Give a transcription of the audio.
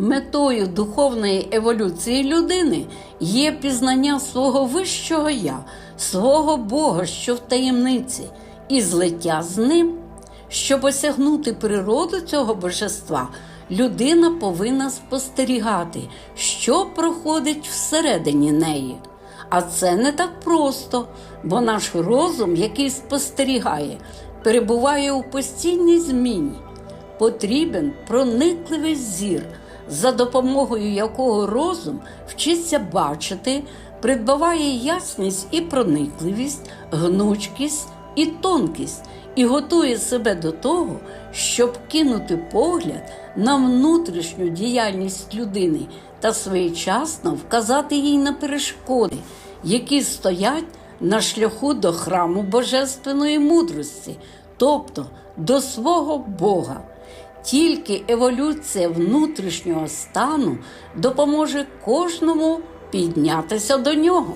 Метою духовної еволюції людини є пізнання свого вищого я, свого Бога, що в таємниці, і злиття з ним. Щоб осягнути природу цього божества, людина повинна спостерігати, що проходить всередині неї. А це не так просто, бо наш розум, який спостерігає, перебуває у постійній зміні. Потрібен проникливий зір, за допомогою якого розум вчиться бачити, придбаває ясність і проникливість, гнучкість і тонкість, і готує себе до того, щоб кинути погляд на внутрішню діяльність людини та своєчасно вказати їй на перешкоди, які стоять на шляху до храму божественної мудрості, тобто до свого Бога. Тільки еволюція внутрішнього стану допоможе кожному піднятися до нього.